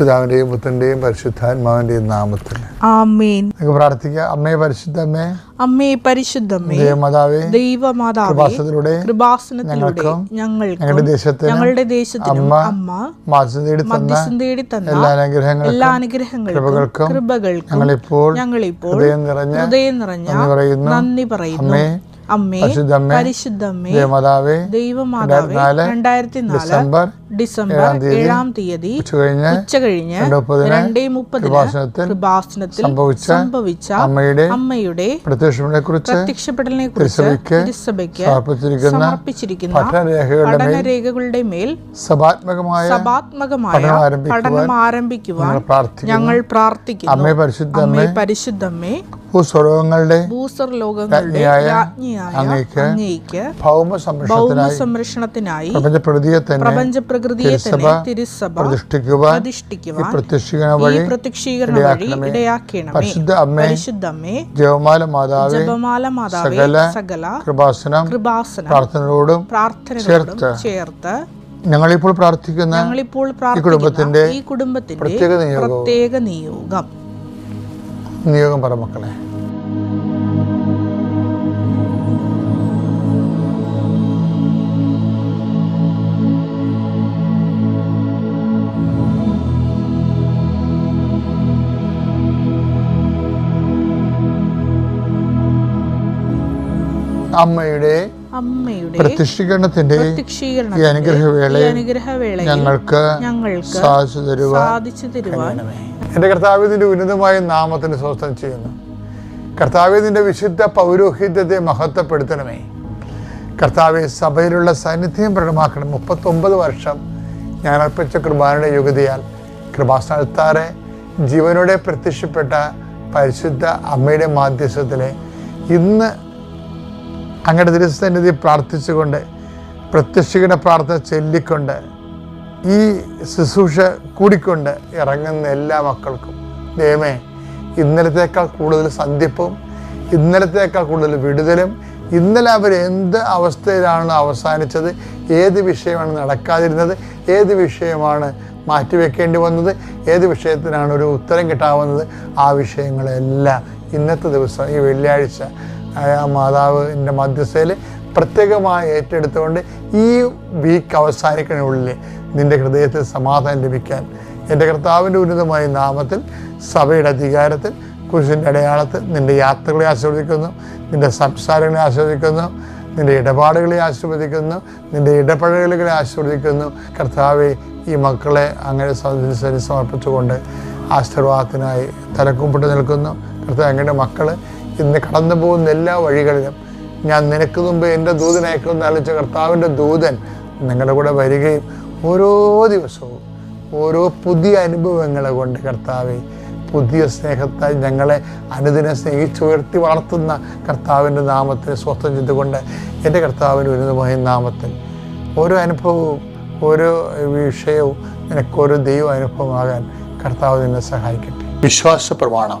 പിതാവിന്റെയും പുത്രന്റെയും പരിശുദ്ധാത്മാവിന്റെയും നാമത്തിൽ. ആമേൻ. നമുക്ക് പ്രാർത്ഥിക്കാം. അമ്മേ പരിശുദ്ധമ്മേ അമ്മേ പരിശുദ്ധമ്മേ ദേവമാതാവേ ദൈവമാതാവേ കൃപാസനത്തിലൂടെ കൃപാസനത്തിലൂടെ ഞങ്ങൾക്കും ഞങ്ങൾക്ക് ഞങ്ങളുടെ ദേശത്തെ ഞങ്ങളുടെ ദേശത്തിനും അമ്മ അമ്മ മാസം തേടി തന്ന തേടി തന്ന എല്ലാ അനുഗ്രഹങ്ങൾക്കും എല്ലാ അനുഗ്രഹങ്ങൾക്കും കൃപകൾക്കും കൃപകൾക്കും ഞങ്ങളിപ്പോൾ ഞങ്ങളിപ്പോൾ ഹൃദയം നിറഞ്ഞ ഹൃദയം നിറഞ്ഞ നന്ദി പറയുന്നു. നന്ദി പറയുന്നു. അമ്മേ പരിശുദ്ധമ്മേ പരിശുദ്ധമ്മേ ദേവമാതാവേ ദൈവമാതാവേ രണ്ടായിരത്തി ഡിസംബർ ഡിസംബർ ഏഴാം തീയതി ഉച്ച കഴിഞ്ഞ് രണ്ട് മുപ്പതിന് കൃപാസനത്തിൽ സംഭവിച്ച അമ്മയുടെ അമ്മയുടെ കുറിച്ച് പ്രത്യക്ഷപ്പെടലിനെ കുറിച്ച് തിരുസഭയ്ക്ക് സമർപ്പിച്ചിരിക്കുന്ന പഠനരേഖകളുടെ മേൽ സഭാത്മകമായ സഭാത്മകമായ പഠനം ആരംഭിക്കുവാൻ ഞങ്ങൾ പ്രാർത്ഥിക്കുന്നു. അമ്മേ പരിശുദ്ധ അമ്മേ പരിശുദ്ധമ്മേ ഭൂസ്വലോകങ്ങളുടെ ഭൂസർ ലോകങ്ങളുടെ രാജ്ഞിയായ രാജ്ഞിയായ അങ്ങേക്ക് അങ്ങേക്ക് ഭൗമ സംരക്ഷണത്തിനായി സംരക്ഷണത്തിനായി പ്രപഞ്ച പ്രകൃതിയെ തന്നെ പ്രപഞ്ച പ്രകൃതിയെ തിരുസഭ തന്നെ തിരുസഭ പ്രതിഷ്ഠിക്കുവാൻ ഈ പ്രതിഷ്ഠിക്കുവാൻ പ്രത്യക്ഷീകരണ വഴി പ്രത്യക്ഷീകരണ വഴി ഇടയാക്കണമേ. പരിശുദ്ധ അമ്മേ ജപമാല മാതാവേ ജപമാല മാതാവേ സകല കൃപാസനം കൃപാസനം പ്രാർത്ഥനയോടും പ്രാർത്ഥനകളോടും ചേർത്ത് ഞങ്ങളിപ്പോൾ പ്രാർത്ഥിക്കുന്ന ഞങ്ങളിപ്പോൾ കുടുംബത്തിന്റെ പ്രാർത്ഥിക്കുന്ന ഈ കുടുംബത്തിന്റെ പ്രത്യേക പ്രത്യേക നിയോഗം. നിയോഗം പറ മക്കളെ. അമ്മയുടെ അമ്മയുടെ പ്രത്യക്ഷീകരണത്തിന്റെ അനുഗ്രഹവേളയിൽ ഞങ്ങൾക്ക് സാധിച്ചു തരുവാൻ എന്റെ കർത്താവിന്റെ ഉന്നതമായ നാമത്തിന് സ്വസ്ഥം ചെയ്യുന്നു. കർത്താവിന്റെ വിശുദ്ധ പൗരോഹിത്യത്തെ മഹത്വപ്പെടുത്തണമേ. കർത്താവെ സഭയിലുള്ള സാന്നിധ്യം പ്രകടമാക്കണം മുപ്പത്തൊമ്പത് വർഷം ഞാൻ അർപ്പിച്ച കൃപാനയുടെ യോഗ്യതയാൽ കൃപാസ്ഥാനത്താറെ ജീവനോടെ പ്രത്യക്ഷപ്പെട്ട പരിശുദ്ധ അമ്മയുടെ മാധ്യസ്ഥത്തിലെ ഇന്ന് അങ്ങയുടെ തിരുസന്നിധി പ്രാർത്ഥിച്ചുകൊണ്ട് പ്രത്യക്ഷിക്കുന്ന പ്രാർത്ഥന ചൊല്ലിക്കൊണ്ട് ഈ ശുശ്രൂഷ കൂടിക്കൊണ്ട് ഇറങ്ങുന്ന എല്ലാ മക്കൾക്കും. ദൈവമേ ഇന്നലത്തേക്കാൾ കൂടുതൽ സന്ധ്യപ്പും ഇന്നലത്തേക്കാൾ കൂടുതൽ വിടുതലും ഇന്നലെ അവർ എന്ത് അവസ്ഥയിലാണ് അവസാനിച്ചത് ഏത് വിഷയമാണ് നടക്കാതിരുന്നത് ഏത് വിഷയമാണ് മാറ്റിവെക്കേണ്ടി വന്നത് ഏത് വിഷയത്തിനാണ് ഒരു ഉത്തരം കിട്ടാവുന്നത് ആ വിഷയങ്ങളെല്ലാം ഇന്നത്തെ ദിവസം ഈ വെള്ളിയാഴ്ച ആ മാതാവിന്റെ മധ്യസ്ഥയിൽ പ്രത്യേകമായി ഏറ്റെടുത്തുകൊണ്ട് ഈ വീക്ക് അവസാനിക്കുന്നതിനുള്ളിൽ നിന്റെ ഹൃദയത്തിൽ സമാധാനം ലഭിക്കാൻ എന്റെ കർത്താവിന്റെ ഉന്നതമായ നാമത്തിൽ സഭയുടെ അധികാരത്തിൽ കുരിശിന്റെ അടയാളത്തിൽ നിന്റെ യാത്രകളെ ആസ്വദിക്കുന്നു നിന്റെ സംസാരങ്ങളെ ആസ്വദിക്കുന്നു നിന്റെ ഇടപാടുകളെ ആസ്വദിക്കുന്നു നിന്റെ ഇടപഴകലുകളെ ആസ്വദിക്കുന്നു കർത്താവെ ഈ മക്കളെ അങ്ങനെ സമർപ്പിച്ചുകൊണ്ട് ആശീർവാദത്തിനായി തലക്കുമ്പിട്ട് നിൽക്കുന്നു. കർത്താവ് അങ്ങയുടെ മക്കൾ ഇന്ന് കടന്നു പോകുന്ന എല്ലാ വഴികളിലും ഞാൻ നിനക്ക് മുമ്പ് എന്റെ ദൂതനയക്കുമെന്ന് ആലോചിച്ച കർത്താവിന്റെ ദൂതൻ നിങ്ങളുടെ കൂടെ വരികയും ഓരോ ദിവസവും ഓരോ പുതിയ അനുഭവങ്ങളെ കൊണ്ട് കർത്താവെ പുതിയ സ്നേഹത്താൽ ഞങ്ങളെ അനുദിനം സ്നേഹിച്ചുയർത്തി വളർത്തുന്ന കർത്താവിന്റെ നാമത്തിന് സ്വസ്ഥം ചെയ്തുകൊണ്ട് എന്റെ കർത്താവിന്റെ ഉന്നതമായ നാമത്തിൽ ഓരോ അനുഭവവും ഓരോ വിഷയവും നിനക്ക് ഓരോ ദൈവ അനുഭവമാകാൻ കർത്താവ് നിന്നെ സഹായിക്കട്ടെ. വിശ്വാസ പ്രമാണം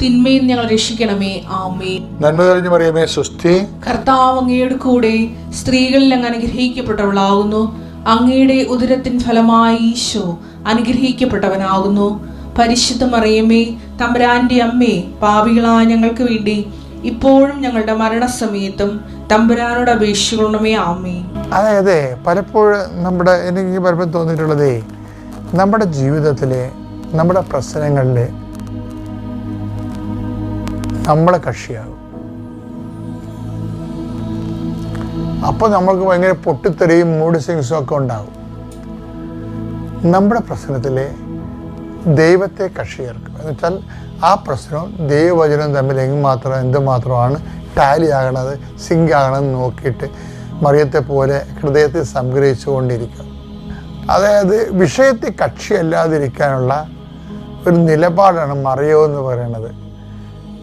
തിന്മയിൽ ഞങ്ങൾ രക്ഷിക്കണമേ. ആമേ നന്മ തെളിഞ്ഞു പറയുമേ സുസ്ഥി കർത്താവ് അങ്ങയുടെ കൂടെ സ്ത്രീകളിൽ അങ്ങ് അനുഗ്രഹിക്കപ്പെട്ടവളാകുന്നു. അങ്ങയുടെ ഉദരത്തിൻ ഫലമായി ഈശോ അനുഗ്രഹിക്കപ്പെട്ടവനാകുന്നു. പരിശുദ്ധ മറിയമേ തമ്പുരാന്റെ അമ്മേ പാപികളായ ഞങ്ങൾക്ക് വേണ്ടി ഇപ്പോഴും ഞങ്ങളുടെ മരണസമയത്തും തമ്പുരാനോട് അപേക്ഷിക്കണമേ. ആമേ അതായത് പലപ്പോഴും നമ്മുടെ എനിക്ക് പലപ്പോഴും തോന്നിയിട്ടുള്ളതേ നമ്മുടെ ജീവിതത്തിലെ നമ്മുടെ പ്രശ്നങ്ങളിൽ നമ്മളെ കക്ഷിയാകും. അപ്പോൾ നമ്മൾക്ക് ഭയങ്കര പൊട്ടിത്തെറിയും മൂഡ് സിങ്സും ഒക്കെ ഉണ്ടാകും. നമ്മുടെ പ്രശ്നത്തിലെ ദൈവത്തെ കക്ഷിയേർക്കും. എന്നുവെച്ചാൽ എന്ന് വെച്ചാൽ ആ പ്രശ്നവും ദൈവവചനവും തമ്മിൽ എങ്ങുമാത്രം എന്തുമാത്രമാണ് ടാലി ആകണത് സിങ്ക് ആകണമെന്ന് നോക്കിയിട്ട് മറിയത്തെ പോലെ ഹൃദയത്തിൽ സംഗ്രഹിച്ചു കൊണ്ടിരിക്കുക. അതായത് വിഷയത്തെ കക്ഷിയല്ലാതിരിക്കാനുള്ള ഒരു നിലപാടാണ് മറിയോ എന്ന് പറയുന്നത്.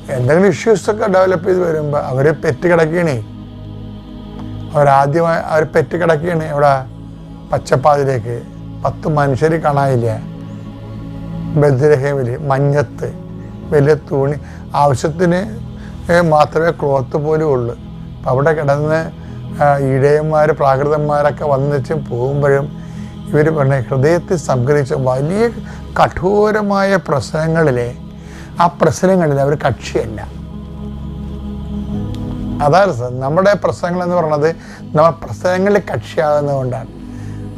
എന്തെങ്കിലും ഇഷ്യൂസൊക്കെ ഡെവലപ്പ് ചെയ്ത് വരുമ്പോൾ അവർ പെറ്റ് കിടക്കണേ അവരാദ്യമായി അവർ പെറ്റ് കിടക്കണേ ഇവിടെ പച്ചപ്പാതിലേക്ക്. പത്ത് മനുഷ്യർ കാണാനില്ല. ബദ്രഹേമിൽ മഞ്ഞത്ത് വലിയ തുണി. ആവശ്യത്തിന് മാത്രമേ ക്ലോത്ത് പോലും ഉള്ളൂ. അപ്പം അവിടെ കിടന്ന് ഇടയന്മാർ പ്രാകൃതന്മാരൊക്കെ വന്നിച്ചും പോകുമ്പോഴും ഇവർ പറഞ്ഞ ഹൃദയത്തിൽ സംഗ്രഹിച്ച വലിയ കഠോരമായ പ്രശ്നങ്ങളിലെ ആ പ്രശ്നങ്ങളിൽ അവർ കക്ഷിയല്ല അതാണ് സർ നമ്മുടെ പ്രശ്നങ്ങൾ എന്ന് പറയുന്നത് നമ്മൾ പ്രശ്നങ്ങളിൽ കക്ഷിയാകുന്നതുകൊണ്ടാണ്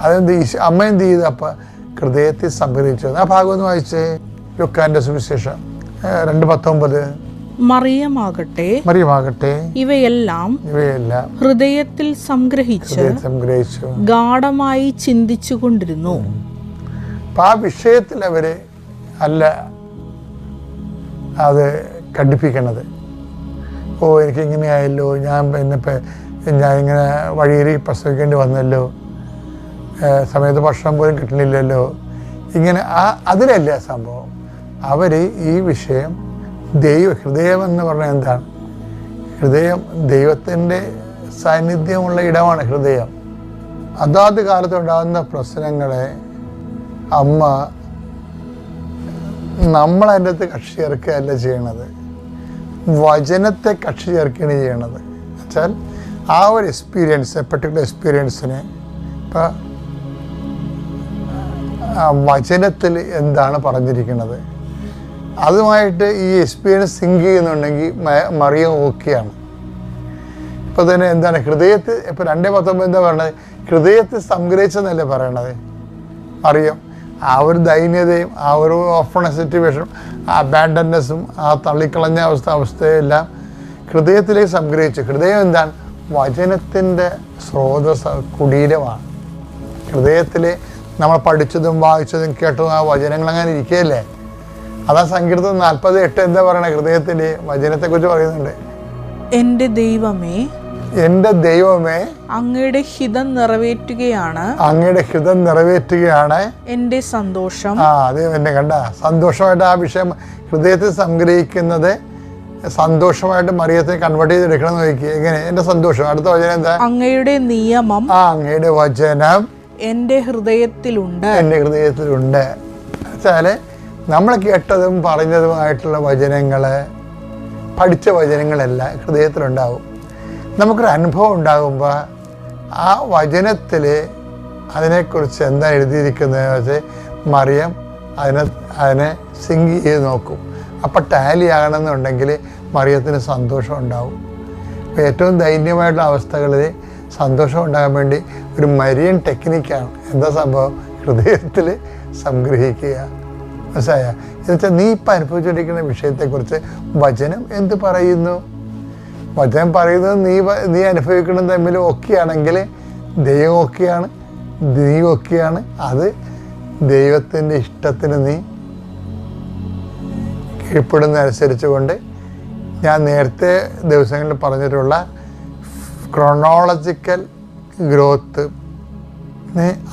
അതെന്ത് അമ്മ എന്ത് ചെയ്തു? അപ്പം ഹൃദയത്തിൽ സംഭരിച്ചു ആ ഭാഗം ഒന്ന് വായിച്ചേ. ലുക്കാന്റെ സുവിശേഷം രണ്ട് പത്തൊമ്പത്. മറിയമാകട്ടെ. മറിയമാകട്ടെ. ഇവയെല്ലാം ഇവയെല്ലാം ഹൃദയത്തിൽ സംഗ്രഹിച്ച് സംഗ്രഹിച്ചു. ഗാഠമായി ചിന്തിച്ചുകൊണ്ടിരുന്നു അപ്പൊ ആ വിഷയത്തിൽ അവർ അല്ല അത് കണ്ടിപ്പിക്കണത്. ഓ എനിക്ക് ഇങ്ങനെയായല്ലോ ഞാൻ പിന്നെ ഞാൻ ഇങ്ങനെ വഴിയിൽ പ്രസവിക്കേണ്ടി വന്നല്ലോ സമയത്ത് ഭക്ഷണം പോലും കിട്ടണില്ലല്ലോ. ഇങ്ങനെ ആ അതിലല്ല സംഭവം? അവർ ഈ വിഷയം ദൈവ ഹൃദയം എന്ന് പറഞ്ഞാൽ എന്താണ്? ഹൃദയം ദൈവത്തിന്റെ സാന്നിധ്യമുള്ള ഇടമാണ് ഹൃദയം. അതാത് കാലത്തുണ്ടാകുന്ന പ്രശ്നങ്ങളെ അമ്മ നമ്മൾ അതിന്റെ അകത്ത് കക്ഷി ചേർക്കുകയല്ല ചെയ്യണത്. വചനത്തെ കക്ഷി ചേർക്കുകയാണ് ചെയ്യണത്. വെച്ചാൽ ആ ഒരു എക്സ്പീരിയൻസ് പെർട്ടിക്കുലർ എക്സ്പീരിയൻസിനെ ഇപ്പം വചനത്തിൽ എന്താണ് പറഞ്ഞിരിക്കുന്നത്? അതുമായിട്ട് ഈ എക്സ്പീരിയൻസ് സിങ്ക് ചെയ്യുന്നുണ്ടെങ്കിൽ മറിയ ഓക്കെയാണ് ഇപ്പോൾ തന്നെ എന്താണ് ഹൃദയത്തിൽ ഇപ്പോൾ രണ്ടേ പത്തൊമ്പത് എന്താ പറയണത് ഹൃദയത്തിൽ സംഗ്രഹിച്ചെന്നല്ലേ പറയണത്? അറിയാം ആ ഒരു ദൈന്യതയും ആ ഒരു ഓഫണ സിറ്റുവേഷനും ആ അബാൻഡനെസ്സും ആ തള്ളിക്കളഞ്ഞ അവസ്ഥ അവസ്ഥയെല്ലാം ഹൃദയത്തിലേക്ക് സംഗ്രഹിച്ചു. ഹൃദയം എന്താണ്? വചനത്തിന്റെ സ്രോതസ് കുടീരമാണ്. ഹൃദയത്തിലെ നമ്മൾ പഠിച്ചതും വായിച്ചതും കേട്ടതും ആ വചനങ്ങൾ അങ്ങനെ ഇരിക്കുകയല്ലേ? അതാ സങ്കീർത്തം നാൽപ്പത് എട്ട് എന്താ പറയണേ? ഹൃദയത്തിന്റെ വചനത്തെക്കുറിച്ച് പറയുന്നുണ്ട്. എന്റെ ദൈവമേ എന്റെ ദൈവമേ അങ്ങയുടെ ഹിതം നിറവേറ്റുകയാണ്. അങ്ങയുടെ ഹിതം നിറവേറ്റുകയാണ്. എന്റെ സന്തോഷം. ആ അത് എന്നെ കണ്ട. സന്തോഷമായിട്ട് ആ വിഷയം ഹൃദയത്തിൽ സംഗ്രഹിക്കുന്നത് സന്തോഷമായിട്ട് മറിയത്തെ കൺവേർട്ട് ചെയ്തെടുക്കണം നോക്കി. എങ്ങനെ? എന്റെ സന്തോഷം. അടുത്ത വചനം എന്താ? അങ്ങയുടെ നിയമം ആ അങ്ങയുടെ വചനം എന്റെ ഹൃദയത്തിലുണ്ട്. എന്റെ ഹൃദയത്തിലുണ്ട്. വെച്ചാൽ നമ്മൾ കേട്ടതും പറഞ്ഞതുമായിട്ടുള്ള വചനങ്ങൾ പഠിച്ച വചനങ്ങളെല്ലാം ഹൃദയത്തിലുണ്ടാവും. നമുക്കൊരു അനുഭവം ഉണ്ടാകുമ്പോൾ ആ വചനത്തിൽ അതിനെക്കുറിച്ച് എന്താ എഴുതിയിരിക്കുന്നത് വെച്ച് മറിയം അതിനെ അതിനെ സിങ്ക് ചെയ്ത് നോക്കും. അപ്പം ടാലി ആകണമെന്നുണ്ടെങ്കിൽ മറിയത്തിന് സന്തോഷം ഉണ്ടാവും. അപ്പോൾ ഏറ്റവും ദൈന്യമായിട്ടുള്ള അവസ്ഥകളിൽ സന്തോഷം ഉണ്ടാകാൻ വേണ്ടി ഒരു മരിയൻ ടെക്നിക്കാണ് എന്താ സംഭവം? ഹൃദയത്തിൽ സംഗ്രഹിക്കുക. മനസ്സിലായ? എന്നുവെച്ചാൽ നീ ഇപ്പം അനുഭവിച്ചുകൊണ്ടിരിക്കുന്ന വിഷയത്തെക്കുറിച്ച് വചനം എന്ത് പറയുന്നു? വചനം പറയുന്നത് നീ നീ അനുഭവിക്കണം തമ്മിൽ ഒക്കെയാണെങ്കിൽ ദൈവം ഒക്കെയാണ് നീ ഒക്കെയാണ്. അത് ദൈവത്തിന്റെ ഇഷ്ടത്തിന് നീ കീഴ്പ്പെടുന്നതനുസരിച്ചുകൊണ്ട് ഞാൻ നേരത്തെ ദിവസങ്ങളിൽ പറഞ്ഞിട്ടുള്ള ക്രോണോളജിക്കൽ ഗ്രോത്ത്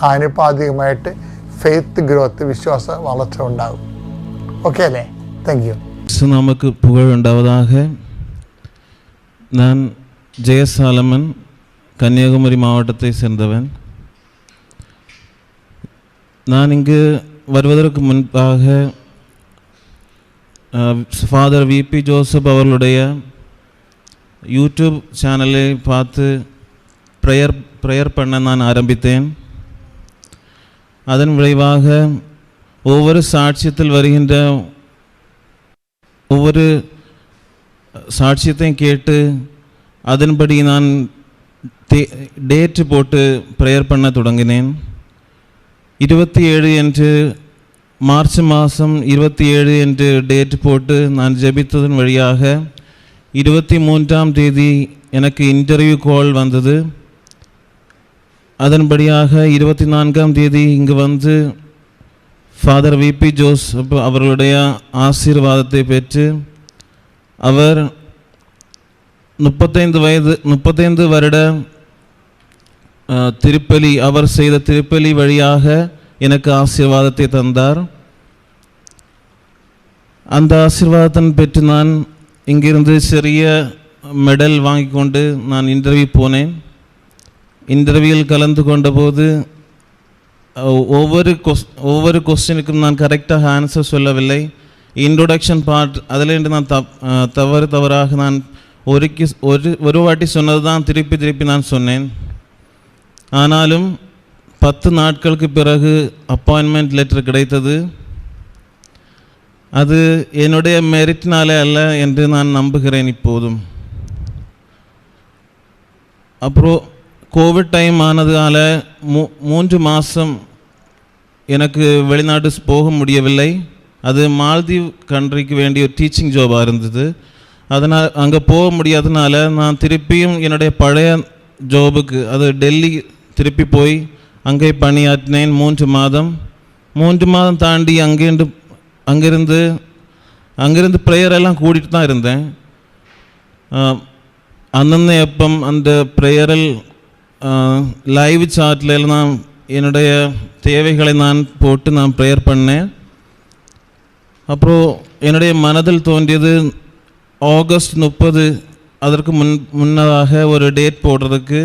ആനുപാതികമായിട്ട് ഫെയ്ത്ത് ഗ്രോത്ത് വിശ്വാസ വളർച്ച ഉണ്ടാകും. ഓക്കെ അല്ലേ? താങ്ക് യു നമുക്ക് പുകഴുണ്ടാവതാകെ நான் ஜெயசாலமன் கன்னியாகுமரி மாவட்டத்தை சேர்ந்தவன். நான் இங்கு வருவதற்கு முன்பாக ஃபாதர் விபி ஜோசப் அவர்களுடைய யூடியூப் சேனலை பார்த்து ப்ரேயர் ப்ரேயர் பண்ண நான் ஆரம்பித்தேன். அதன் விளைவாக ஒவ்வொரு சாட்சியத்தில் வருகின்ற ஒவ்வொரு சாட்சியத்தையும் கேட்டு அதன்படி நான் டேட்டு போட்டு ப்ரேயர் பண்ண தொடங்கினேன். இருபத்தி ஏழு என்று மார்ச் மாதம் இருபத்தி ஏழு என்று டேட் போட்டு நான் ஜெபித்ததன் வழியாக இருபத்தி மூன்றாம் தேதி எனக்கு இன்டர்வியூ கால் வந்தது. அதன்படியாக இருபத்தி நான்காம் தேதி இங்கு வந்து ஃபாதர் விபி ஜோஸ் அவர்களுடைய ஆசீர்வாதத்தை பெற்று அவர் முப்பத்தைந்து வயது முப்பத்தைந்து வருட திருப்பலி அவர் செய்த திருப்பலி வழியாக எனக்கு ஆசீர்வாதத்தை தந்தார். அந்த ஆசீர்வாதத்தின் பெற்று நான் இங்கிருந்து சிறிய மெடல் வாங்கி கொண்டு நான் இன்டர்வியூ போனேன். இன்டர்வியூவில் கலந்து கொண்டபோது ஒவ்வொரு கொஸ் ஒவ்வொரு கொஸ்டினுக்கும் நான் கரெக்டாக ஆன்சர் சொல்லவில்லை. இன்ட்ரொடக்ஷன் பார்ட் அதிலிருந்து நான் தப் தவறு தவறாக நான் ஒருக்கி ஒரு ஒரு வாட்டி சொன்னது தான் திருப்பி திருப்பி நான் சொன்னேன். ஆனாலும் பத்து நாட்களுக்கு பிறகு அப்பாயின்மெண்ட் லெட்டர் கிடைத்தது. அது என்னுடைய மெரிட்னாலே அல்ல என்று நான் நம்புகிறேன் இப்போதும். அப்புறம் கோவிட் டைம் ஆனதால மூ மூன்று மாதம் எனக்கு வெளிநாடு போக முடியவில்லை. அது மால்தீவ் கண்ட்ரிக்கு வேண்டிய ஒரு டீச்சிங் ஜாபாக இருந்தது. அதனால் அங்கே போக முடியாதனால நான் திருப்பியும் என்னுடைய பழைய ஜாபுக்கு அது டெல்லி திருப்பி போய் அங்கே பணியாற்றினேன் மூன்று மாதம். மூன்று மாதம் தாண்டி அங்கேருந்து அங்கேருந்து அங்கேருந்து ப்ரேயர் எல்லாம் கூட்டிகிட்டு தான் இருந்தேன். அந்தந்த எப்பம் அந்த ப்ரேயரில் லைவ் சாட்டில் நான் என்னுடைய தேவைகளை நான் போட்டு நான் ப்ரேயர் பண்ணேன். அப்புறம் என்னுடைய மனதில் தோன்றியது ஆகஸ்ட் முப்பது அதற்கு முன் முன்னதாக ஒரு டேட் போடுறதுக்கு.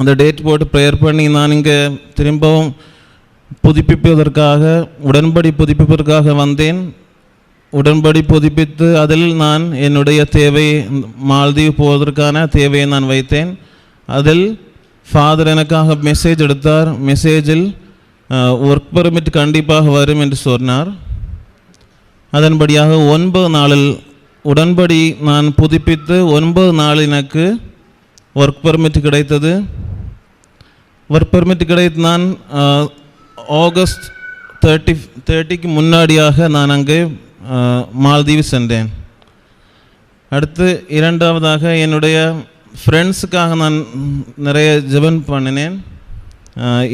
அந்த டேட் போட்டு ப்ரேயர் பண்ணி நான் இங்கே திரும்பவும் புதுப்பிப்பதற்காக உடன்படி புதுப்பிப்பதற்காக வந்தேன். உடன்படி புதுப்பித்து அதில் நான் என்னுடைய தேவை மால்தீவு போவதற்கான தேவையை நான் வைத்தேன். அதில் ஃபாதர் எனக்காக மெசேஜ் எடுத்தார். மெசேஜில் ஒர்க் பெர்மிட் கண்டிப்பாக வரும் என்று சொன்னார். அதன்படியாக ஒன்பது நாளில் உடன்படி நான் புதுப்பித்து ஒன்பது நாள் எனக்கு ஒர்க் பெர்மிட் கிடைத்தது. ஒர்க் பெர்மிட் கிடைத்து நான் ஆகஸ்ட் தேர்ட்டி தேர்ட்டிக்கு முன்னாடியாக நான் அங்கே மால்தீவு சென்றேன். அடுத்து இரண்டாவதாக என்னுடைய ஃப்ரெண்ட்ஸுக்காக நான் நிறைய ஜெபன் பண்ணினேன்.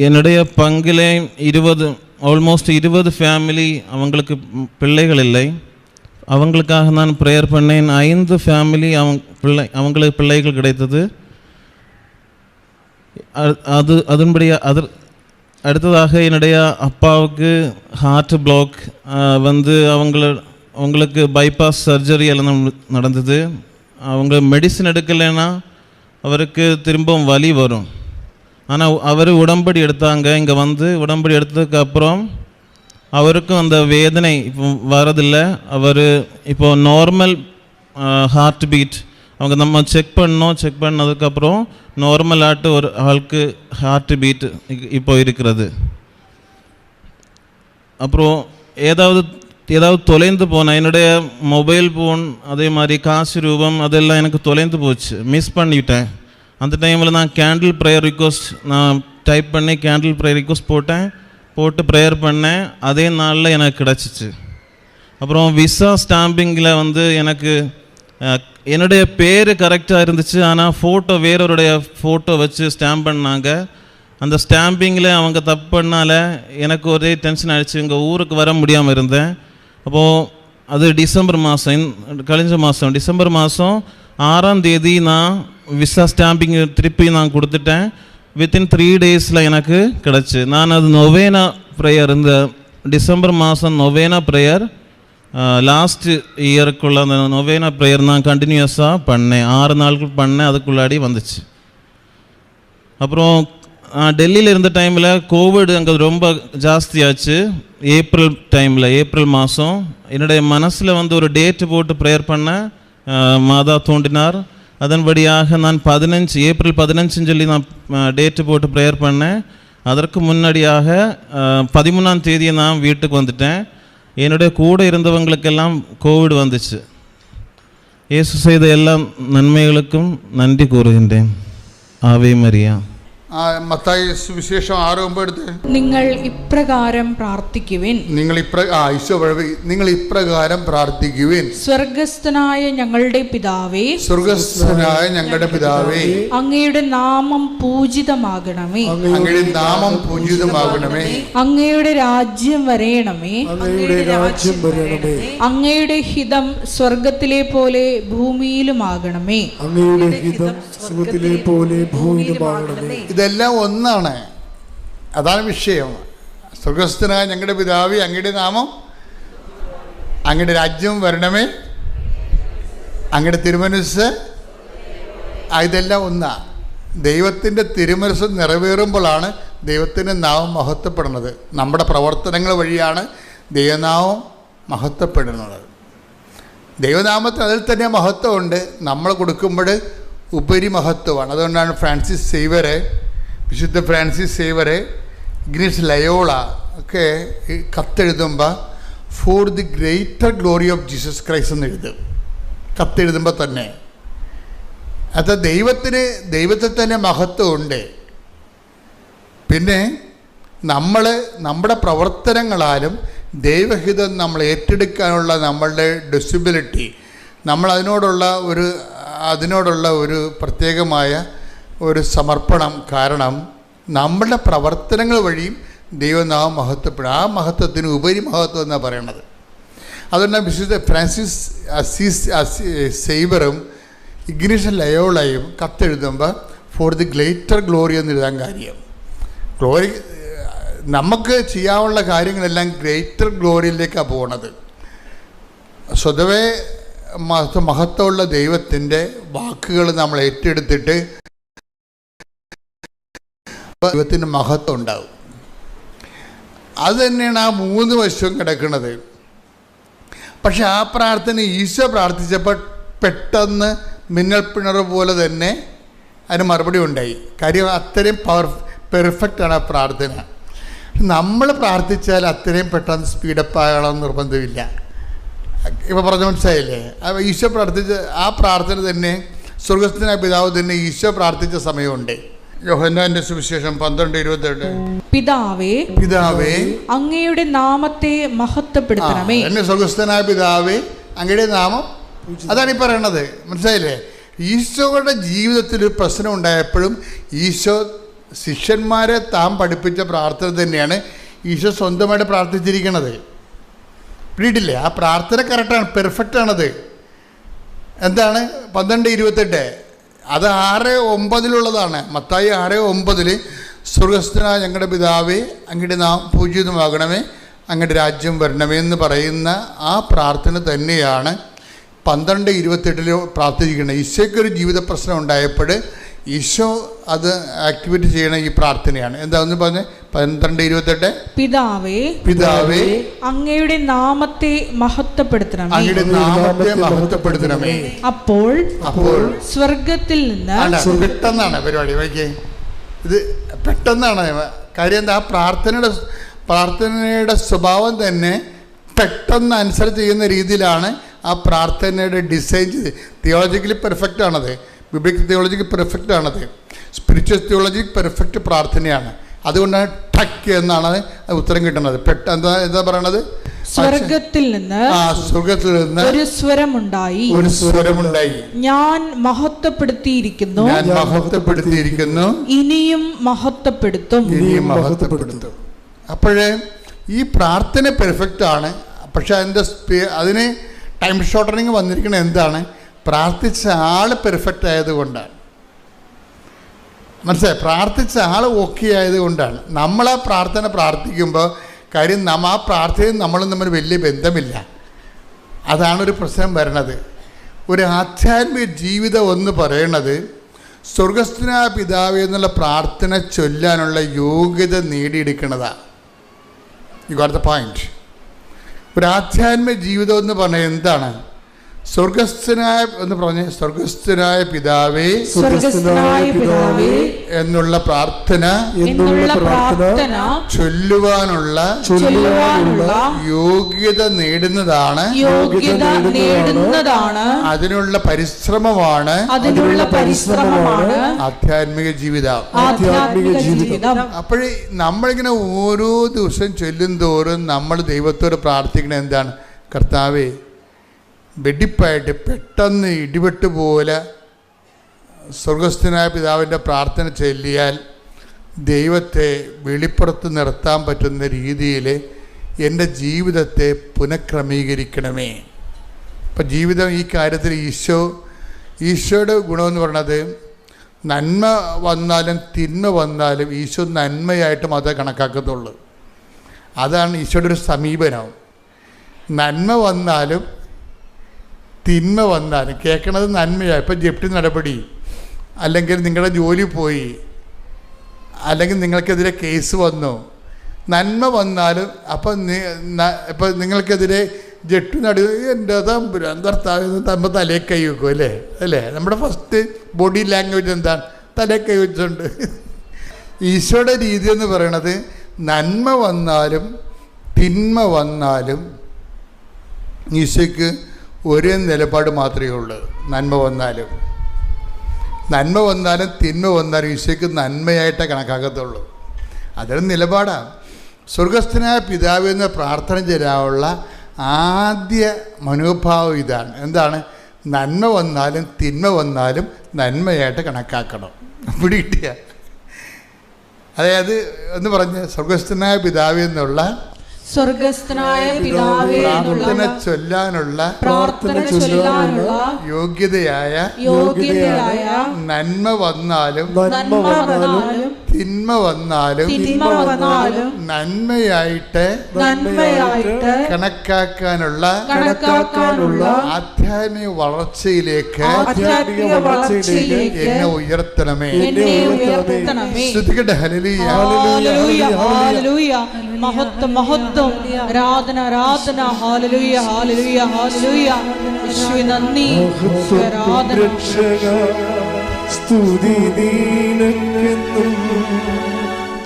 என்னுடைய பங்கிலே இருபது ஆல்மோஸ்ட் இருபது ஃபேமிலி அவங்களுக்கு பிள்ளைகள் இல்லை. அவங்களுக்காக நான் ப்ரேயர் பண்ணேன். ஐந்து ஃபேமிலி அவங்க பிள்ளை அவங்களுக்கு பிள்ளைகள் கிடைத்தது. அது அதன்படி அது அடுத்ததாக என்னுடைய அப்பாவுக்கு ஹார்ட் பிளாக் வந்து அவங்கள அவங்களுக்கு பைபாஸ் சர்ஜரி எல்லாம் நடந்தது. அவங்க மெடிசன் எடுக்கலைன்னா அவருக்கு திரும்பவும் வலி வரும். ஆனால் அவர் உடம்படி எடுத்தாங்க. இங்கே வந்து உடம்படி எடுத்ததுக்கு அப்புறம் அவருக்கும் அந்த வேதனை இப்போ வரதில்லை. அவர் இப்போ நார்மல் ஹார்ட் பீட் அவங்க நம்ம செக் பண்ணோம். செக் பண்ணதுக்கப்புறம் நார்மலாட்டு ஒரு ஆளுக்கு ஹார்ட் பீட் இப்போ இருக்கிறது. அப்புறம் ஏதாவது ஏதாவது தொலைந்து போனேன் என்னுடைய மொபைல் ஃபோன் அதே மாதிரி காசு ரூபம் அதெல்லாம் எனக்கு தொலைந்து போச்சு. மிஸ் பண்ணிவிட்டேன் அந்த டைமில் நான் கேண்டில் ப்ரேயர் ரிக்வஸ்ட் நான் டைப் பண்ணி கேண்டில் ப்ரேயர் ரிக்வஸ்ட் போட்டேன். போட்டு ப்ரேயர் பண்ணேன். அதே நாளில் எனக்கு கிடச்சிச்சு. அப்புறம் விசா ஸ்டாம்பிங்கில் வந்து எனக்கு என்னுடைய பேர் கரெக்டாக இருந்துச்சு. ஆனால் ஃபோட்டோ வேறொருடைய ஃபோட்டோ வச்சு ஸ்டாம்ப் பண்ணாங்க. அந்த ஸ்டாம்பிங்கில் அவங்க தப்பு பண்ணால எனக்கு ஒரே டென்ஷன் ஆகிடுச்சு எங்கள் ஊருக்கு வர முடியாமல் இருந்தேன். அப்போது அது டிசம்பர் மாதம் கழிஞ்ச மாதம் டிசம்பர் மாதம் ஆறாம் தேதி நான் விசா ஸ்டாம்பிங் திருப்பி நான் கொடுத்துட்டேன். வித்தின் த்ரீ டேஸில் எனக்கு கிடச்சி. நான் அது நொவேனா ப்ரேயர் இந்த டிசம்பர் மாதம் நொவேனா ப்ரேயர் லாஸ்ட் இயருக்குள்ள அந்த நொவேனா ப்ரேயர் நான் கண்டினியூஸாக பண்ணேன். ஆறு நாளுக்கு பண்ணேன் அதுக்குள்ளாடி வந்துச்சு. அப்புறம் டெல்லியில் இருந்த டைமில் கோவிட் அங்கே ரொம்ப ஜாஸ்தியாச்சு. ஏப்ரல் டைமில் ஏப்ரல் மாதம் என்னுடைய மனசில் வந்து ஒரு டேட்டு போட்டு ப்ரேயர் பண்ண மாதா தோண்டினார் அதன்படியாக நான் பதினஞ்சு ஏப்ரல் பதினஞ்சுன்னு சொல்லி நான் டேட்டு போட்டு ப்ரேயர் பண்ணேன். அதற்கு முன்னாடியாக பதிமூணாம் தேதியை நான் வீட்டுக்கு வந்துட்டேன். என்னுடைய கூட இருந்தவங்களுக்கெல்லாம் கோவிட் வந்துச்சு. இயேசு செய்த எல்லா நன்மைகளுக்கும் நன்றி கூறுகின்றேன். ஆவே மரியா. മത്തായി സുവിശേഷം ആറ് ഒമ്പത് എടുത്ത്. നിങ്ങൾ ഇപ്രകാരം പ്രാർത്ഥിക്കുവിൻ. നിങ്ങൾ ഈശോ നിങ്ങൾ ഇപ്രകാരം പ്രാർത്ഥിക്കുവിൻ. സ്വർഗസ്ഥനായ ഞങ്ങളുടെ പിതാവേ. സ്വർഗസ്ഥനായ ഞങ്ങളുടെ പിതാവേ. അങ്ങയുടെ നാമം പൂജിതമാകണമേ. അങ്ങയുടെ നാമം പൂജിതമാകണമേ. അങ്ങയുടെ രാജ്യം വരയണമേ. അങ്ങയുടെ രാജ്യം വരേണമേ അങ്ങയുടെ ഹിതം സ്വർഗത്തിലെ പോലെ ഭൂമിയിലുമാകണമേ. അങ്ങയുടെ ഹിതം സ്വർഗത്തിലെ പോലെ ഭൂമിയിലുമാകണമേ. ഇതെല്ലാം ഒന്നാണ്. അതാണ് വിഷയം. സ്വർഗസ്ഥനായ ഞങ്ങളുടെ പിതാവി അങ്ങയുടെ നാമം അങ്ങയുടെ രാജ്യം വരണമേ. അങ്ങയുടെ തിരുമനസ്. ഇതെല്ലാം ഒന്നാ. ദൈവത്തിന്റെ തിരുമനസ് നിറവേറുമ്പോഴാണ് ദൈവത്തിന്റെ നാമം മഹത്വപ്പെടുന്നത്. നമ്മുടെ പ്രവർത്തനങ്ങൾ വഴിയാണ് ദൈവനാമം മഹത്വപ്പെടുന്നത്. ദൈവനാമത്തിന് അതിൽ തന്നെ മഹത്വമുണ്ട്. നമ്മൾ കൊടുക്കുമ്പോൾ ഉപരി മഹത്വമാണ്. അതുകൊണ്ടാണ് ഫ്രാൻസിസ് സേവറെ വിശുദ്ധ ഫ്രാൻസിസ് സേവറെ ഇഗ്നീസ് ലയോള ഒക്കെ കത്തെഴുതുമ്പോൾ for the greater glory of Jesus Christ എന്ന് എഴുതും. കത്തെഴുതുമ്പോൾ തന്നെ. അത് ദൈവത്തിന് ദൈവത്തിൽ തന്നെ മഹത്വമുണ്ട് പിന്നെ നമ്മൾ നമ്മുടെ പ്രവർത്തനങ്ങളാലും ദൈവഹിതം നമ്മൾ ഏറ്റെടുക്കാനുള്ള നമ്മളുടെ ഡിസിബിലിറ്റി നമ്മൾ അതിനോടുള്ള ഒരു അതിനോടുള്ള ഒരു പ്രത്യേകമായ ഒരു സമർപ്പണം കാരണം നമ്മളുടെ പ്രവർത്തനങ്ങൾ വഴിയും ദൈവനാമം മഹത്വപ്പെടും. ആ മഹത്വത്തിന് ഉപരി മഹത്വം എന്നാണ് പറയണത്. അതുകൊണ്ട് വിശുദ്ധ ഫ്രാൻസിസ് അസീസ് സൈബറും ഇഗ്നീഷ ലയോളയും കത്തെഴുതുമ്പോൾ ഫോർ ദി ഗ്രേറ്റർ ഗ്ലോറി എന്ന് എഴുതാൻ കാര്യം. ഗ്ലോറി നമുക്ക് ചെയ്യാനുള്ള കാര്യങ്ങളെല്ലാം ഗ്രേറ്റർ ഗ്ലോറിയിലേക്കാണ് പോണത്. സ്വതവേ മഹത്വമുള്ള ദൈവത്തിന്റെ വാക്കുകൾ നമ്മൾ ഏറ്റെടുത്തിട്ട് ദൈവത്തിന്റെ മഹത്വം ഉണ്ടാവും അത് തന്നെയാണ് ആ മൂന്ന് വശവും കിടക്കുന്നത്. പക്ഷെ ആ പ്രാർത്ഥന ഈശോ പ്രാർത്ഥിച്ചപ്പോൾ പെട്ടെന്ന് മിന്നൽ പിണർ പോലെ തന്നെ അതിന് മറുപടി ഉണ്ടായി. കാര്യം അത്രയും പവർ പെർഫെക്റ്റാണ് ആ പ്രാർത്ഥന. നമ്മൾ പ്രാർത്ഥിച്ചാൽ അത്രയും പെട്ടെന്ന് സ്പീഡപ്പ് ആകണമെന്ന് നിർബന്ധമില്ല. ഇപ്പോൾ പറഞ്ഞ മനസ്സിലായില്ലേ? ഈശോ പ്രാർത്ഥിച്ച ആ പ്രാർത്ഥന തന്നെ സ്വർഗസ്ഥനായ പിതാവ് തന്നെ ഈശോ പ്രാർത്ഥിച്ച സമയമുണ്ട്. യോഹന്നാന്റെ സുവിശേഷം പന്ത്രണ്ട് ഇരുപത്തെട്ട് പിതാവേ പിതാവേ അങ്ങയുടെ നാമത്തെ മഹത്വപ്പെടുത്തണമേ. എന്നെ സ്വർഗസ്ഥനായ പിതാവേ അങ്ങയുടെ നാമം അതാണ് ഈ പറയണത്. മനസ്സിലായില്ലേ? ഈശോയുടെ ജീവിതത്തിൽ ഒരു പ്രശ്നം ഉണ്ടായപ്പോഴും ഈശോ ശിഷ്യന്മാരെ താൻ പഠിപ്പിച്ച പ്രാർത്ഥന തന്നെയാണ് ഈശോ സ്വന്തമായിട്ട് പ്രാർത്ഥിച്ചിരിക്കണത്. പിടിയിട്ടില്ലേ? ആ പ്രാർത്ഥന കറക്റ്റാണ് പെർഫെക്റ്റ് ആണത്. എന്താണ്? പന്ത്രണ്ട് ഇരുപത്തെട്ട്. അത് ആറ് ഒമ്പതിലുള്ളതാണ്. മത്തായി ആറ് ഒമ്പതിൽ സ്വർഗസ്ഥനായ ഞങ്ങളുടെ പിതാവേ അങ്ങയുടെ നാം പൂജിതമാകണമേ അങ്ങയുടെ രാജ്യം വരണമേ എന്ന് പറയുന്ന ആ പ്രാർത്ഥന തന്നെയാണ് പന്ത്രണ്ട് ഇരുപത്തെട്ടിൽ പ്രാർത്ഥിക്കുന്നത് ഈശോയ്ക്കൊരു ജീവിത പ്രശ്നം ഉണ്ടായപ്പോൾ ഈശോ അത് ആക്ടിവേറ്റ് ചെയ്യണ ഈ പ്രാർത്ഥനയാണ്. എന്താ ഒന്ന് പറഞ്ഞേ? പന്ത്രണ്ട് ഇരുപത്തെട്ട്. പിതാവേ പിതാവേ അങ്ങയുടെ നാമത്തെ മഹത്വപ്പെടുത്തണമേ. അങ്ങയുടെ നാമത്തെ മഹത്വപ്പെടുത്തണമേ. അപ്പോൾ അപ്പോൾ സ്വർഗത്തിൽ നിന്ന് പെട്ടെന്നാണ് പരിപാടി. വൈകേ ഇത് പെട്ടെന്നാണ്. കാര്യം എന്താ? പ്രാർത്ഥനയുടെ പ്രാർത്ഥനയുടെ സ്വഭാവം തന്നെ പെട്ടെന്ന് അനുസരിച്ച് ചെയ്യുന്ന രീതിയിലാണ് ആ പ്രാർത്ഥനയുടെ ഡിസൈൻ ചെയ്ത്. തിയോളജിക്കലി പെർഫെക്റ്റ് ആണത് ബിബ്ലിക് തിയോളജിക്ക് പെർഫെക്റ്റ് ആണത്. സ്പിരിച്വൽ തിയോളജി പെർഫെക്റ്റ് പ്രാർത്ഥനയാണ്. അതുകൊണ്ടാണ് ടക്ക് എന്നാണ് ഉത്തരം കിട്ടുന്നത്. പെട്ട എന്താ എന്താ പറയണത്? സ്വർഗത്തിൽ നിന്ന് ആ സുഖത്തിൽ നിന്ന് ഒരു സ്വരമുണ്ടായി. ഒരു സ്വരമുണ്ടായി. ഞാൻ മഹത്വപ്പെടുത്തിയിരിക്കുന്നു. ഞാൻ മഹത്വപ്പെടുത്തിയിരിക്കുന്നു. ഇനിയും മഹത്വപ്പെടുത്തും. ഇനിയും മഹത്വപ്പെടുത്തും. അപ്പോഴേ ഈ പ്രാർത്ഥന പെർഫെക്റ്റ് ആണ്. പക്ഷെ അതിന്റെ അതിന് ടൈം ഷോർട്ടനിങ് വന്നിരിക്കുന്നത് എന്താണ്? പ്രാർത്ഥിച്ച ആൾ പെർഫെക്റ്റ് ആയതുകൊണ്ടാണ്. മനസ്സിലായി? പ്രാർത്ഥിച്ച ആൾ ഓക്കെ ആയതുകൊണ്ടാണ്. നമ്മൾ ആ പ്രാർത്ഥന പ്രാർത്ഥിക്കുമ്പോൾ കാര്യം നമ്മ ആ പ്രാർത്ഥനയും നമ്മളും തമ്മിൽ വലിയ ബന്ധമില്ല. അതാണ് ഒരു പ്രശ്നം വരണത്. ഒരു ആധ്യാത്മിക ജീവിതം എന്ന് പറയണത് സ്വർഗസ്ഥനായ പിതാവ് എന്നുള്ള പ്രാർത്ഥന ചൊല്ലാനുള്ള യോഗ്യത നേടിയെടുക്കുന്നതാണ് യു ഗോട്ട് ദ പോയിന്റ് ഒരു ആധ്യാത്മിക ജീവിതം എന്ന് പറഞ്ഞാൽ എന്താണ്? സ്വർഗസ്ഥനായ എന്ന് പറഞ്ഞ സ്വർഗസ്ഥനായ പിതാവേ സ്വർഗസ്ഥനായ പിതാവേ എന്നുള്ള പ്രാർത്ഥന എന്നുള്ള പ്രാർത്ഥന ചൊല്ലുവാനുള്ള ചൊല്ലുവാനുള്ള യോഗ്യത നേടുന്നതാണ്. യോഗ്യത നേടുന്നതാണ്. അതിനുള്ള പരിശ്രമമാണ്. അതിനുള്ള പരിശ്രമമാണ്. ആധ്യാത്മിക ജീവിതം. ആധ്യാത്മിക ജീവിതം. അപ്പോഴേ നമ്മളിങ്ങനെ ഓരോ ദിവസം ചൊല്ലും തോറും നമ്മൾ ദൈവത്തോട് പ്രാർത്ഥിക്കുന്നത് എന്താണ്? കർത്താവേ വെടിപ്പായിട്ട് പെട്ടെന്ന് ഇടിവെട്ട് പോലെ സ്വർഗസ്ഥനായ പിതാവിന്റെ പ്രാർത്ഥന ചൊല്ലിയാൽ ദൈവത്തെ വെളിപ്പുറത്ത് നിർത്താൻ പറ്റുന്ന രീതിയിൽ എന്റെ ജീവിതത്തെ പുനഃക്രമീകരിക്കണമേ. അപ്പം ജീവിതം ഈ കാര്യത്തിൽ ഈശോ ഈശോയുടെ ഗുണമെന്ന് പറയുന്നത് നന്മ വന്നാലും തിന്മ വന്നാലും ഈശോ നന്മയായിട്ട് മാത്രമേ കണക്കാക്കത്തുള്ളൂ. അതാണ് ഈശോയുടെ ഒരു സമീപനം. നന്മ വന്നാലും തിന്മ വന്നാലും കേൾക്കണത് നന്മയാണ് ഇപ്പം ജപ്തി നടപടി. അല്ലെങ്കിൽ നിങ്ങളുടെ ജോലി പോയി. അല്ലെങ്കിൽ നിങ്ങൾക്കെതിരെ കേസ് വന്നു. നന്മ വന്നാലും അപ്പം ഇപ്പം നിങ്ങൾക്കെതിരെ ജെട്ടു നടു എന്റെ തമ്പുരാൻ കർത്താവ് തമ്പ തലേ കൈ വെക്കും അല്ലേ? അല്ലേ? നമ്മുടെ ഫസ്റ്റ് ബോഡി ലാംഗ്വേജ് എന്താണ്? തലേ കൈ വെച്ചുണ്ട് ഈശോയുടെ രീതി എന്ന് പറയണത് നന്മ വന്നാലും തിന്മ വന്നാലും ഈശോയ്ക്ക് ഒരേ നിലപാട് മാത്രമേ ഉള്ളൂ. നന്മ വന്നാലും. നന്മ വന്നാലും തിന്മ വന്നാലും ഈശോയ്ക്ക് നന്മയായിട്ടേ കണക്കാക്കത്തുള്ളൂ. അതൊരു നിലപാടാണ് സ്വർഗസ്ഥനായ പിതാവ് എന്ന പ്രാർത്ഥന ചെയ്യാനുള്ള ആദ്യ മനോഭാവം ഇതാണ്. എന്താണ്? നന്മ വന്നാലും തിന്മ വന്നാലും നന്മയായിട്ട് കണക്കാക്കണം. പിടി കിട്ടിയ. അതായത് എന്ന് പറഞ്ഞ് സ്വർഗസ്ഥനായ പിതാവ് എന്നുള്ള സ്വർഗസ്ഥനായ പിതാവേ പ്രാർത്ഥന ചൊല്ലാനുള്ള പ്രാർത്ഥന ചൊല്ലാനുള്ള യോഗ്യതയായ യോഗ്യതയായ നന്മ വന്നാലും നന്മ വന്നാലും തിന്മ വന്നാലും തിന്മ വന്നാലും നന്മയായിട്ട് നന്മയായിട്ട് കണക്കാക്കാനുള്ള കണക്കാക്കാനുള്ള ആധ്യാത്മിക വളർച്ചയിലേക്ക് ആധ്യാത്മിക വളർച്ചയിലേക്ക് എന്നെ ഉയർത്തണമേ. ശ്രുതികളുടെ ഉയർത്തണമേ. ശ്രുതികട്ടെ ഹലിയ ഹാലലൂയ ഹാലലൂയ മഹത്വം മഹത്വം. ആരാധന ആരാധന. ഹാലലൂയ ഹാലലൂയ ഹാലലൂയ യേശുവേ നന്ദി. ആരാധന. രക്ഷക സ്തുതി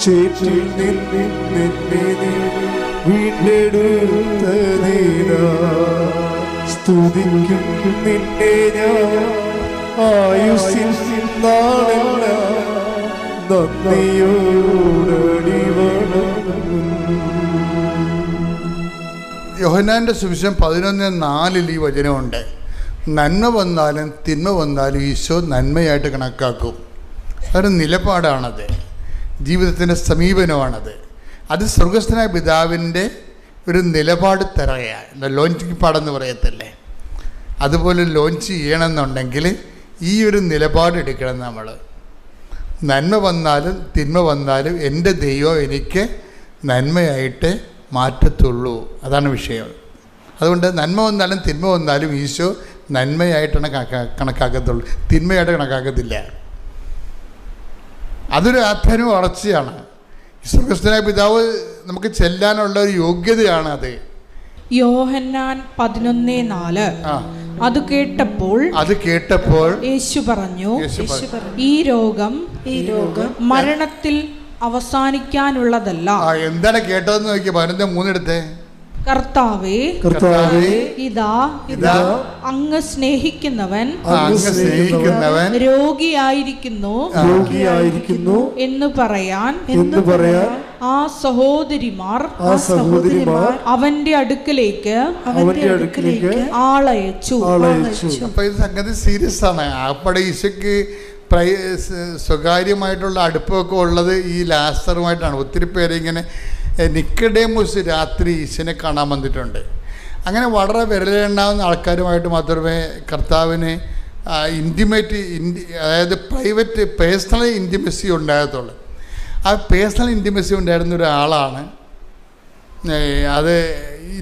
ചേറ്റിൽ നിന്നെ നിന്നെ നീ വീണ്ടെടുത്തതീനാ സ്തുതിക്കും നിന്നെ ഞാൻ ആയുസിൽ നാളല്ല. യോഹനാന്റെ സുവിശേഷം പതിനൊന്ന് നാലിൽ ഈ വചനമുണ്ട്. നന്മ വന്നാലും തിന്മ വന്നാലും ഈശോ നന്മയായിട്ട് കണക്കാക്കും. അതൊരു നിലപാടാണത്. ജീവിതത്തിന്റെ സമീപനമാണത്. അത് സ്വർഗസ്ഥനായ പിതാവിന്റെ ഒരു നിലപാട് തറയാണ് ലോഞ്ചിങ് പാടെന്ന് പറയത്തില്ലേ? അതുപോലെ ലോഞ്ച് ചെയ്യണമെന്നുണ്ടെങ്കിൽ ഈ ഒരു നിലപാട് എടുക്കണം നമ്മൾ നന്മ വന്നാലും തിന്മ വന്നാലും എന്റെ ദൈവം എനിക്ക് നന്മയായിട്ട് മാറ്റത്തുള്ളൂ. അതാണ് വിഷയം. അതുകൊണ്ട് നന്മ വന്നാലും തിന്മ വന്നാലും ഈശോ നന്മയായിട്ടാണ് കണക്കാ കണക്കാക്കത്തുള്ളൂ. തിന്മയായിട്ട് കണക്കാക്കത്തില്ല. അതൊരു ആധ്യാത്മിക വളർച്ചയാണ്. സ്വർഗസ്ഥനായ പിതാവ് നമുക്ക് ചെല്ലാനുള്ള ഒരു യോഗ്യതയാണ് അത്. യോഹന്നാൻ പതിനൊന്ന് നാല്. അത് കേട്ടപ്പോൾ അത് കേട്ടപ്പോൾ യേശു പറഞ്ഞു യേശു പറഞ്ഞു, ഈ രോഗം ഈ രോഗം മരണത്തിൽ അവസാനിക്കാനുള്ളതല്ല. ആ എന്താണ് കേട്ടതെന്ന് നോക്കിയ പതിനൊന്ന് മൂന്നെടുത്തേ. കർത്താവേ കർത്താവേ ഇതാ ഇതാ അങ്ങ് സ്നേഹിക്കുന്നവൻ. അങ്ങ് സ്നേഹിക്കുന്നവൻ. രോഗിയായിരിക്കുന്നു. രോഗിയായിരിക്കുന്നു. എന്ന് പറയാൻ എന്ന് പറയാൻ ആ സഹോദരിമാർ ആ സഹോദരിമാർ അവന്റെ അടുക്കലേക്ക് അവന്റെ അടുക്കലേക്ക് ആളയച്ചു ആളയച്ചു. അപ്പൊ ഇത് സംഗതി സീരിയസ് ആണ്. അപ്പടെ ഈശക്ക് പ്രൈ സ്വകാര്യമായിട്ടുള്ള അടുപ്പമൊക്കെ ഉള്ളത് ഈ ലാസ്റ്ററുമായിട്ടാണ് ഒത്തിരി പേര് ഇങ്ങനെ നിക്കഡേമുസ് രാത്രി ഈശനെ കാണാൻ വന്നിട്ടുണ്ട്. അങ്ങനെ വളരെ വിരലെണ്ണാവുന്ന ആൾക്കാരുമായിട്ട് മാത്രമേ കർത്താവിന് ഇന്റിമേറ്റ് ഇന്റി അതായത് പ്രൈവറ്റ് പേഴ്സണൽ ഇന്റിമസി ഉണ്ടാകത്തുള്ളൂ. ആ പേഴ്സണൽ ഇന്റിമസി ഉണ്ടായിരുന്ന ഒരാളാണ് അത്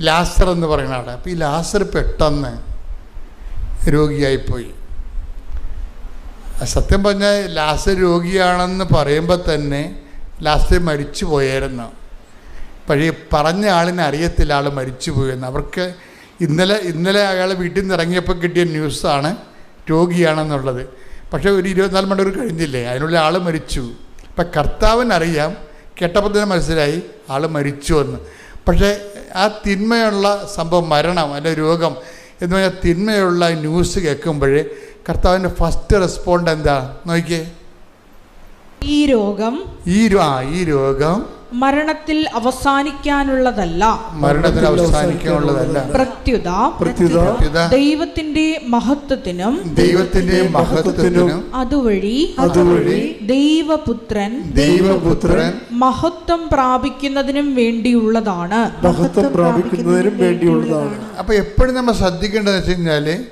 ലാസർ എന്ന് പറയുന്ന ആളെ അപ്പോൾ ഈ ലാസർ പെട്ടെന്ന് രോഗിയായിപ്പോയി. സത്യം പറഞ്ഞാൽ ലാസർ രോഗിയാണെന്ന് പറയുമ്പോൾ തന്നെ ലാസ്റ്റ് മരിച്ചു പോയായിരുന്നു പക്ഷേ പറഞ്ഞ ആളിനെ അറിയത്തില്ല ആൾ മരിച്ചു പോയെന്ന് അവർക്ക് ഇന്നലെ ഇന്നലെ അയാൾ വീട്ടിൽ നിന്ന് ഇറങ്ങിയപ്പോൾ കിട്ടിയ ന്യൂസാണ് രോഗിയാണെന്നുള്ളത്. പക്ഷേ ഒരു ഇരുപത്തിനാല് മണിക്കൂർ കഴിഞ്ഞില്ലേ അതിനുള്ള ആൾ മരിച്ചു. അപ്പം കർത്താവിനറിയാം കേട്ടപ്പോൾ തന്നെ മനസ്സിലായി ആൾ മരിച്ചു എന്ന്. പക്ഷേ ആ തിന്മയുള്ള സംഭവം മരണം അല്ലെ രോഗം എന്ന് പറഞ്ഞാൽ തിന്മയുള്ള ന്യൂസ് കേൾക്കുമ്പോഴേ കർത്താവിന്റെ ഫസ്റ്റ് റെസ്പോണ്ട് എന്താ? നോക്കിയേ. ഈ രോഗം ഈ ആ ഈ രോഗം മരണത്തിൽ അവസാനിക്കാനുള്ളതല്ല. മരണത്തിൽ അവസാനിക്കാനുള്ളതല്ല. പ്രത്യുത. പ്രത്യുത. ദൈവത്തിന്റെ മഹത്വത്തിനും ദൈവത്തിന്റെ മഹത്വത്തിനും അതുവഴി അതുവഴി ദൈവപുത്രൻ ദൈവപുത്രൻ മഹത്വം പ്രാപിക്കുന്നതിനും വേണ്ടിയുള്ളതാണ്. മഹത്വം പ്രാപിക്കുന്നതിനും വേണ്ടിയുള്ളതാണ്. അപ്പൊ എപ്പോഴും നമ്മൾ ശ്രദ്ധിക്കേണ്ടതെന്ന് വെച്ച് കഴിഞ്ഞാൽ